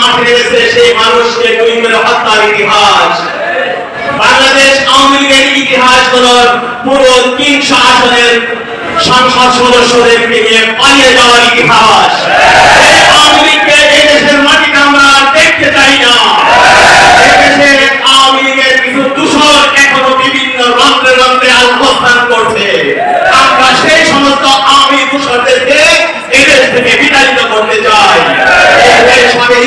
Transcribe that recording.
মাঠে সেই মানুষকে গুলি করে হত্যার ইতিহাস। বাংলাদেশ আওয়ামী লীগের ইতিহাস হল পুরো তিনশো আসনের সংসদ সদস্যদের নিয়ে পালিয়ে যাওয়ার ইতিহাস। আওয়ামী লীগকে এই দেশের মাটিতে আমরা দেখতে চাই না। এদেশের আওয়ামী লীগের কিছু দূষণ এখনও বিভিন্ন রন্ধ্রে রন্ধ্রে অবস্থান করছে। আমরা সেই সমস্ত আওয়ামী দূষণদেরকে এদেশ থেকে বিতাড়িত করতে চাই। ইসলামের